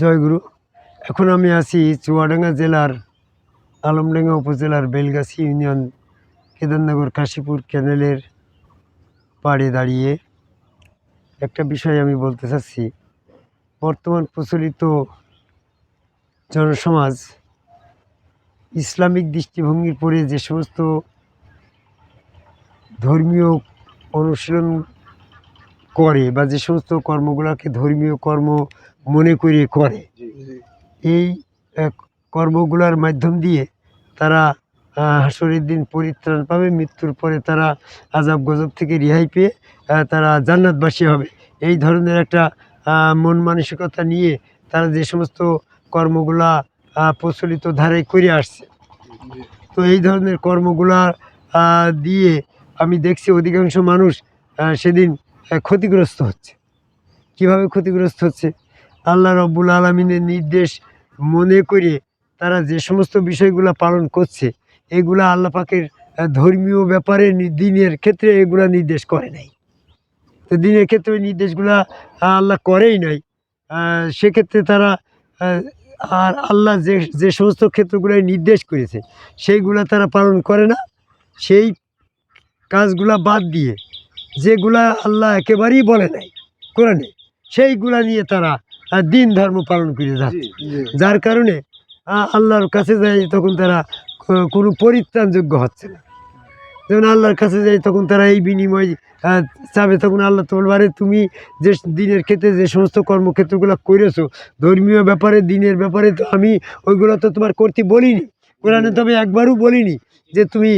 জয়গুরু। এখন আমি আছি চুয়াডাঙ্গা জেলার আলমডাঙ্গা উপজেলার বেলগাছি ইউনিয়ন, কেদারনগর, কাশীপুর ক্যানেলের পাড়ে দাঁড়িয়ে একটা বিষয় আমি বলতে চাচ্ছি। বর্তমান প্রচলিত জনসমাজ ইসলামিক দৃষ্টিভঙ্গির পরে যে সমস্ত ধর্মীয় অনুশীলন করে বা যে সমস্ত কর্মগুলোকে ধর্মীয় কর্ম মনে করে। করে এই কর্মগুলোর মাধ্যম দিয়ে তারা হাসরের দিন পরিত্রাণ পাবে মৃত্যুর পরে তারা আজাব গজব থেকে রেহাই পেয়ে তারা জান্নাতবাসী হবে। এই ধরনের একটা মন মানসিকতা নিয়ে তারা যে সমস্ত কর্মগুলা প্রচলিত ধারায় করে আসছে। তো এই ধরনের কর্মগুলা দিয়ে আমি দেখছি অধিকাংশ মানুষ সেদিন ক্ষতিগ্রস্ত হচ্ছে। কীভাবে ক্ষতিগ্রস্ত হচ্ছে? আল্লাহ রব্বুল আলমিনের নির্দেশ মনে করে তারা যে সমস্ত বিষয়গুলো পালন করছে, এগুলা আল্লাহ পাকের ধর্মীয় ব্যাপারে দিনের ক্ষেত্রে এগুলা নির্দেশ করে নাই। তো দিনের ক্ষেত্রে নির্দেশগুলা আল্লাহ করেই নাই। সেক্ষেত্রে তারা আর আল্লাহ যে যে সমস্ত ক্ষেত্রগুলোয় নির্দেশ করেছে, সেইগুলা তারা পালন করে না। সেই কাজগুলা বাদ দিয়ে যেগুলা আল্লাহ একেবারেই বলে নাই কোরআনে সেইগুলা নিয়ে তারা দিন ধর্ম পালন করে যাচ্ছে। যার কারণে আল্লাহর কাছে যাই তখন তারা কোনো পরিত্রাণযোগ্য হচ্ছে না। যেমন আল্লাহর কাছে যাই তখন তারা এই বিনিময় চাবে তখন আল্লাহ তো তুমি যে দিনের ক্ষেত্রে যে সমস্ত কর্মক্ষেত্রগুলো করেছ ধর্মীয় ব্যাপারে দিনের ব্যাপারে তো আমি ওইগুলো তো তোমার করতে বলিনি। কোরআনে তো আমি একবারও বলিনি যে তুমি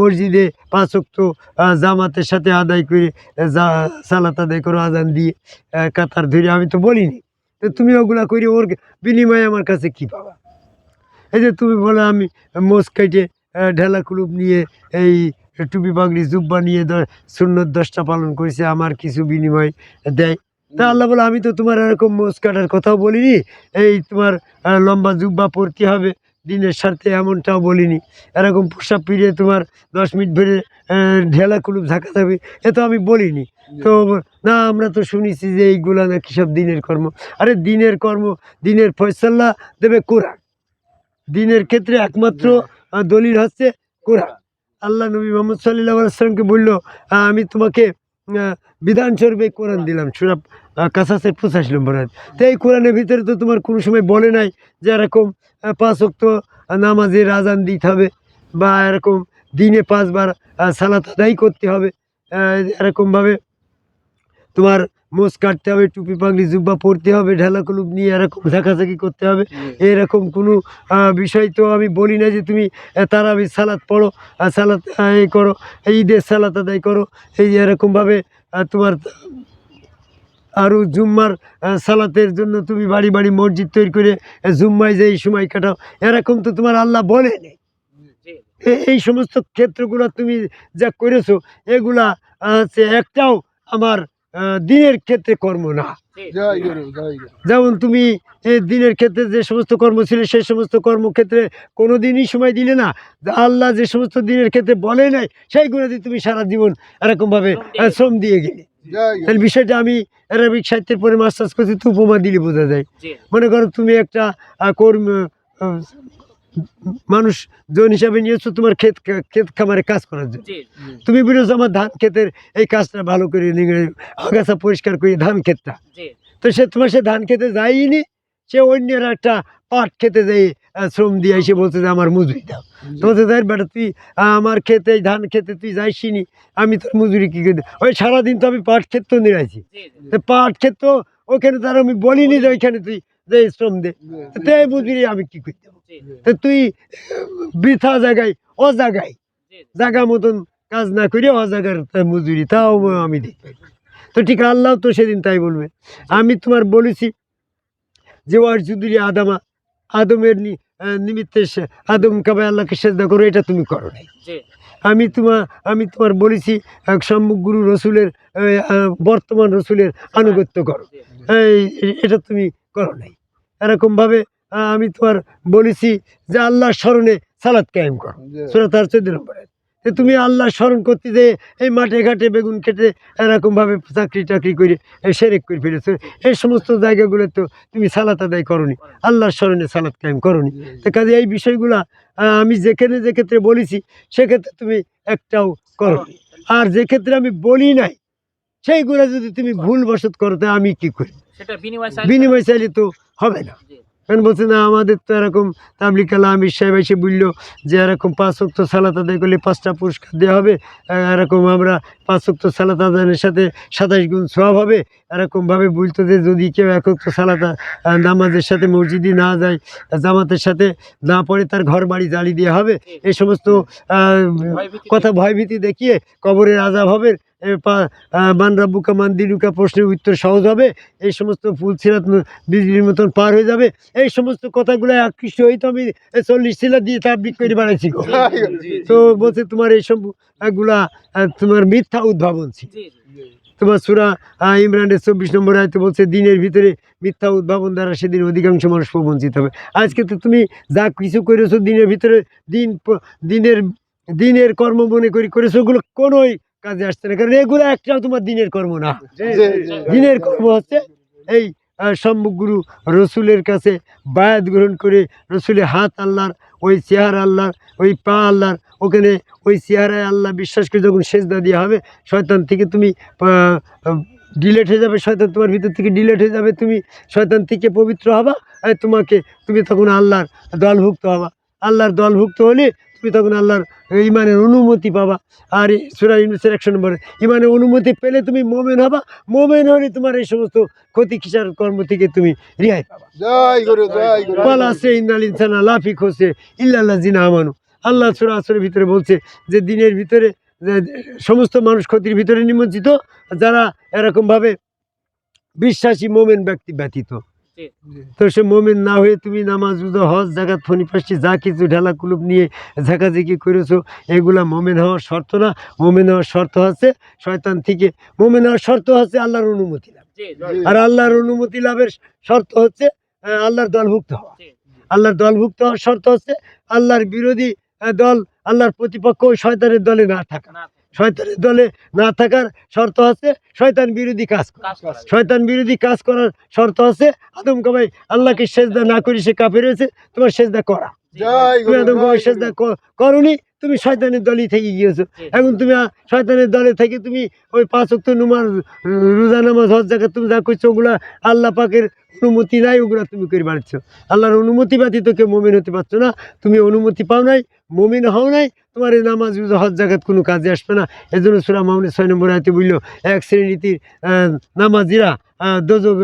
মসজিদে পাঁচ ওয়াক্ত জামাতের সাথে আদায় করে যা সালাত আদায় করো আজান দিয়ে কাতার ধরে আমি তো বলিনি। তো তুমি ওগুলা করে ওর বিনিময়ে আমার কাছে কি পাবা? এই যে তুমি বলো আমি মোষ কেটে ঢেলা কুলুপ নিয়ে এই টুপি পাগড়ি জুব্বা নিয়ে সুন্নত দশটা পালন করেছে আমার কিছু বিনিময় দেয়। তা আল্লাহ বলে আমি তো তোমার এরকম মোষ কাটার কথাও বলিনি এই তোমার লম্বা জুব্বা পরতে হবে দিনের স্বার্থে এমনটাও বলিনি। এরকম পোশাক পিড়িয়ে তোমার দশ মিনিট আহ, ঢেলা কুলুপ ঝাঁকাতে হবে এ তো আমি বলিনি। তো না আমরা তো শুনেছি যে এইগুলা নাকি সব দিনের কর্ম। আরে দিনের কর্ম দিনের ফয়সাল্লা দেবে কোরআন। দিনের ক্ষেত্রে একমাত্র দলিল হচ্ছে কোরআন। আল্লাহ নবী মোহাম্মদ সাল্লাহ আসলামকে বলল আমি তোমাকে বিধানস্বরূপ কোরআন দিলাম। সুরাব কাসাসের পঁচাশি নম্বর আয়াত। তো এই কোরআনের ভিতরে তো তোমার কোনো সময় বলে নাই যে এরকম পাঁচ অক্ত নামাজের আজান দিতে হবে বা এরকম দিনে পাঁচবার সালাত আদায় করতে হবে। এরকমভাবে তোমার মোষ কাটতে হবে টুপি পাগড়ি জুব্বা পরতে হবে ঢেলা কুলুপ নিয়ে এরকম ঝাঁকাঝাঁকি করতে হবে। এরকম কোনো বিষয় তো আমি বলি না যে তুমি তারাবি সালাদ পড়ো সালাদ এই করো এই ঈদের সালাদ আদায় করো এই এরকমভাবে তোমার আরও জুম্মার সালাতের জন্য তুমি বাড়ি বাড়ি মসজিদ তৈরি করে জুম্মায় যে এই সময় কাটাও এরকম তো তোমার আল্লাহ বলে নেই। এই সমস্ত ক্ষেত্রগুলো তুমি যা করেছ এগুলা হচ্ছে একটাও আমার দিনের ক্ষেত্রে কর্ম না। জয় গুরু জয় গুরু। যেমন তুমি দিনের ক্ষেত্রে যে সমস্ত কর্ম ছিল সেই সমস্ত কর্মক্ষেত্রে কোনো দিনই সময় দিলে না। আল্লাহ যে সমস্ত দিনের ক্ষেত্রে বলে নাই সেইগুলোতে তুমি সারা জীবন এরকমভাবে শ্রম দিয়ে গেলে। তাহলে বিষয়টা আমি অ্যারাবিক সাহিত্যের পরে মাস্টার্স করছি তো উপমা দিলে বোঝা যায়। মনে করো তুমি একটা কর্ম মানুষ জন হিসাবে নিয়েছো তোমার ক্ষেত ক্ষেত খামারে কাজ করার জন্য। তুমি বলেছ আমার ধান ক্ষেতের এই কাজটা ভালো করে নিয়ে আগাছা পরিষ্কার করে ধান ক্ষেতটা। তো সে তোমার সে ধান খেতে যায়নি সে অন্যের একটা পাট খেতে যাই শ্রম দিয়ে এসে বলছে যে আমার মজুরি দাও। তো বলছে দেখ বেটা তুই আমার খেতে ধান খেতে তুই যাইসিনি আমি তোর মজুরি কী করে ওই সারাদিন তো আমি পাট ক্ষেত তো নিয়েছি তো পাট ক্ষেত তো ওখানে তার আমি বলিনি যে ওইখানে তুই যে শ্রম দে। তো এই মজুরি আমি কী করে দেবো? তো তুই বৃথা জায়গায় ও জায়গায় জায়গা মতন কাজ না করে ও জায়গার মজুরি তাও আমি পারি তো ঠিক আল্লাহ তো সেদিন তাই বলবে। আমি তোমার বলেছি যে ওয়ার জুদুরি আদামা আদমের নিমিত্তে আদম কাবে আল্লাহকে সেজদা করো এটা তুমি করো নাই। আমি তোমার আমি তোমার বলেছি এক সম্মুখ গুরু রসুলের বর্তমান রসুলের আনুগত্য করো। এটা তুমি করো নাই। এরকমভাবে আমি তোমার বলেছি যে আল্লাহর স্মরণে সালাদ কায়েম করো। জয় সুরা তার চোদ্দ নম্বরে যে তুমি আল্লাহ স্মরণ করতে যে এই মাঠে ঘাটে বেগুন কেটে এরকমভাবে চাকরি টাকরি করে এ সেরেক করে ফেলেছো এই সমস্ত জায়গাগুলো তো তুমি সালাত আদায় করনি আল্লাহর স্মরণে সালাত কায়েম করনি। তো কাজে এই বিষয়গুলা আমি যেখানে যে ক্ষেত্রে বলেছি সেক্ষেত্রে তুমি একটাও করো আর যে ক্ষেত্রে আমি বলি নাই সেইগুলো যদি তুমি ভুল বসত করো তা আমি কি করি? বিনিময় চাইলে- তো হবে না। কারণ বলছে, না, আমাদের তো এরকম তাবলিক আমির সাহেব এসে বলল যে এরকম পাঁচ সালাত আদায় করলে পাঁচটা পুরস্কার দেওয়া হবে। এরকম আমরা পাঁচ অক্ত সালাত আদায়ের সাথে সাতাশ গুণ সব হবে। এরকমভাবে বলতো যে যদি কেউ এক সালাত নামাজের সাথে মসজিদে না যায় জামাতের সাথে না পড়ে তার ঘর বাড়ি জ্বালিয়ে দেওয়া হবে। এই সমস্ত কথা ভয়ভীতি দেখিয়ে কবরের আজাব হবে। এ পা- আহ, মান মান দিনুকা প্রশ্নের উত্তর সহজ হবে। এই সমস্ত ফুল সিরাত বিজলির মতন পার হয়ে যাবে। এই সমস্ত কথাগুলো আকৃষ্ট হই তো আমি চল্লিশ সিলা দিয়ে তাবলিক করে বাড়াইছি তো বলছে তোমার এই গুলা তোমার মিথ্যা উদ্ভাবন ছিল। তোমার সুরা ইমরানের চব্বিশ নম্বর আয়তে বলছে দিনের ভিতরে মিথ্যা উদ্ভাবন দ্বারা সেদিন অধিকাংশ মানুষ প্রবঞ্চিত হবে। আজকে তো তুমি যা কিছু করেছ দিনের ভিতরে দিন দিনের দিনের কর্ম মনে করি করেছ ওগুলো কোনোই কাজে আসছে না। কারণ এগুলো একটাও তোমার দিনের কর্ম না। দিনের কর্ম হচ্ছে এই সম্মুখগুরু রসুলের কাছে বায়াত গ্রহণ করে রসুলের হাত আল্লাহর ওই চেহারা আল্লাহর ওই পা আল্লাহর ওখানে ওই চেহারায় আল্লাহ বিশ্বাস করে যখন সেজদা দেওয়া হবে শয়তান থেকে তুমি ডিলেট হয়ে যাবে শয়তান তোমার ভিতর থেকে ডিলেট হয়ে যাবে তুমি শয়তান থেকে পবিত্র হবা তোমাকে তুমি তখন আল্লাহর দলভুক্ত হবা। আল্লাহর দলভুক্ত হলে তুমি তখন আল্লাহর ইমানের অনুমতি পাবা। আর সুরা ইউনুসের একশো নম্বরে ইমানের অনুমতি পেলে তুমি মোমেন হবা মোমেন হলে তোমার এই সমস্ত ক্ষতি খিসার কর্ম থেকে তুমি রেহাই পাবা। আছে ইনসানা লাফিক হোসে ইল্লাল্লাহ জিনা আমানু। আল্লাহ সুরা আসরের ভিতরে বলছে যে দিনের ভিতরে সমস্ত মানুষ ক্ষতির ভিতরে নিমজ্জিত যারা এরকমভাবে বিশ্বাসী মোমেন ব্যক্তি ব্যতীত। তো সে মোমেন না হয়ে তুমি নামাজ উজো হজ জাগাত ফনি পাশি যা কিছু ঢেলা কুলুপ নিয়ে ঝাঁকাঝাঁকি করেছ এগুলা মোমেন হওয়ার শর্ত না। মোমেন হওয়ার শর্ত হচ্ছে শয়তান থেকে মোমেন হওয়ার শর্ত হচ্ছে আল্লাহর অনুমতি লাভ। আর আল্লাহর অনুমতি লাভের শর্ত হচ্ছে আল্লাহর দলভুক্ত হওয়া। আল্লাহর দলভুক্ত হওয়ার শর্ত হচ্ছে আল্লাহর বিরোধী দল আল্লাহর প্রতিপক্ষ ওই শয়তানের দলে না থাকা। শয়তানের দলে না থাকার শর্ত আছে শয়তান বিরোধী কাজ করা। শয়তান বিরোধী কাজ করার শর্ত আছে আদম কামাই আল্লাহকে সেজদা না করি সে কাপে রয়েছে তোমার সেজদা করা। তুমি আদম জয় সেজদা। করনি তুমি শয়তানের দলই থেকে গিয়েছো। এখন তুমি শয়তানের দলে থেকে তুমি ওই পাঁচ অক্ট নুমার রোজা নামাজ হজ জায়গা তুমি যা করছ ওগুলা আল্লাহ পাকের অনুমতি নাই ওগুলা তুমি করে বাড়ছ আল্লাহর অনুমতি ব্যতীত কেউ মমিন হতে পারছ না। তুমি অনুমতি পাও নাই মমিন হও নাই তোমার এই নামাজ রোজা হজ জায়গাত কোনো কাজে আসবে না। এই জন্য সুরা মামুনের ছয় নম্বর আয়তে বলল এক শ্রেণীতির নামাজিরা দোজক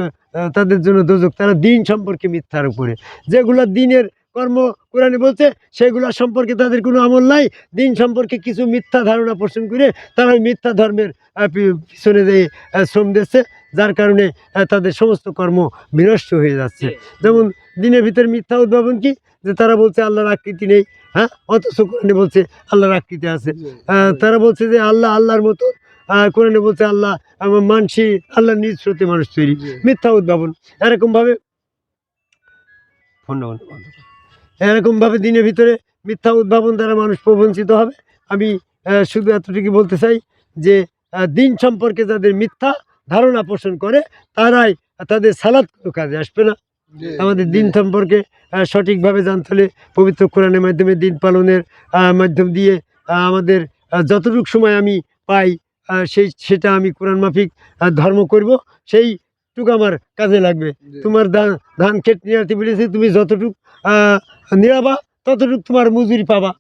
তাদের জন্য দোজক তারা দিন সম্পর্কে মিথ্যার উপরে। যেগুলো দিনের কর্ম কোরআনে বলছে সেগুলো সম্পর্কে তাদের কোনো আমল নাই। দিন সম্পর্কে কিছু মিথ্যা ধারণা পোষণ করে তারা ওই মিথ্যা ধর্মের পিছনে যে শ্রম দিচ্ছে যার কারণে তাদের সমস্ত কর্ম বিনষ্ট হয়ে যাচ্ছে। যেমন দিনের ভিতরে মিথ্যা উদ্ভাবন কি? যে তারা বলছে আল্লাহর আকৃতি নেই হ্যাঁ? অথচ কোরআনে বলছে আল্লাহর আকৃতি আছে। তারা বলছে যে আল্লাহ আল্লাহর মতো। কোরআনে বলছে আল্লাহ মানসি আল্লাহ নিজ স্রোতে মানুষ তৈরি। মিথ্যা উদ্ভাবন। এরকমভাবে করো। এরকমভাবে দিনের ভিতরে মিথ্যা উদ্ভাবন দ্বারা মানুষ প্রবঞ্চিত হবে। আমি শুধু এতটুকু বলতে চাই যে দিন সম্পর্কে যাদের মিথ্যা ধারণা পোষণ করে তারাই তাদের সালাদ কাজে আসবে না। আমাদের দিন সম্পর্কে সঠিকভাবে জানতে হলে পবিত্র কোরআনের মাধ্যমে দিন পালনের মাধ্যম দিয়ে আমাদের যতটুকু সময় আমি পাই সেই সেটা আমি কোরআন মাফিক ধর্ম করব। সেইটুকু আমার কাজে লাগবে। তোমার ধান ধান নিয়ে বলেছি তুমি যতটুক আহ, নিড়াবা ততটুক তোমার মজুরি পাবা।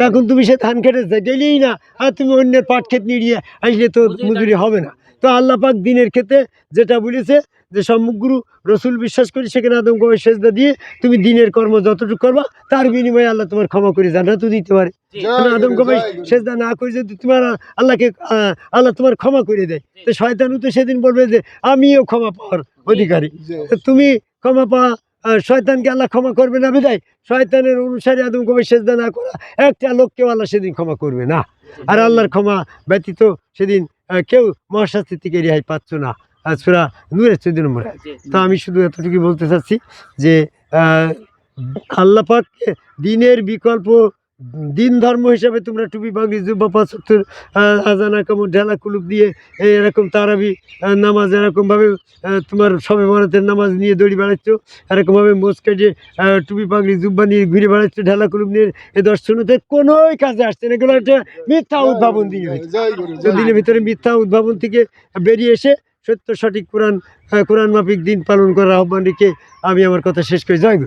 তখন তুমি সে ধান খেটে গেলেই না আর তুমি অন্যের পাট ক্ষেত নিয়ে আসলে তো মজুরি হবে না। তো আল্লাহ পাক দিনের ক্ষেত্রে যেটা বলেছে যে সম্মুখগুরু রসুল বিশ্বাস করি সেখানে আদম কবে সেজদা দিয়ে তুমি দিনের কর্ম যতটুকু করবা তার বিনিময়ে আল্লাহ তোমার ক্ষমা করে জান্নাতও দিতে পারে। আদম কবে সেজদা না করে যদি তোমার আল্লাহকে আল্লাহ তোমার ক্ষমা করে দেয় তো শয়তানও তো সেদিন বলবে যে আমিও ক্ষমা পাওয়ার অধিকারী। তুমি ক্ষমা পাওয়া শয়তানকে আল্লাহ ক্ষমা করবে না বিদায়। শয়তানের অনুসারে আদম কবে সেজদা না করা একটা লোককেও আল্লাহ সেদিন ক্ষমা করবে না। আর আল্লাহর ক্ষমা ব্যতীত সেদিন কেউ মহাশাস্তি থেকে রেহাই পাচ্ছ না। আর সুরা নূরের চোদ্দ নম্বরে। তা তো আমি শুধু এতটুকু বলতে চাচ্ছি যে আল্লাপাককে দিনের বিকল্প দিন ধর্ম হিসাবে তোমরা টুপি বাগড়ি জুব্বা পাঁচাত্তর আজানা কামড় ঢেলা কুলুপ দিয়ে এরকম তারাবি নামাজ এরকমভাবে তোমার সবে বরাতের নামাজ নিয়ে দড়ি বেড়াচ্ছ এরকমভাবে কেটে আহ, টুপি পাগড়ি জুব্বা নিয়ে ঘুরে বেড়াচ্ছ ঢেলা কুলুপ নিয়ে এ দর্শনতে কোনোই কাজে আসছে না। এগুলো একটা মিথ্যা উদ্ভাবন দিয়ে দিনের ভিতরে মিথ্যা উদ্ভাবন থেকে বেরিয়ে এসে সত্য সঠিক কোরআন কোরআন মাফিক দিন পালন করার আহ্বান রেখে আমি আমার কথা শেষ করি। জয়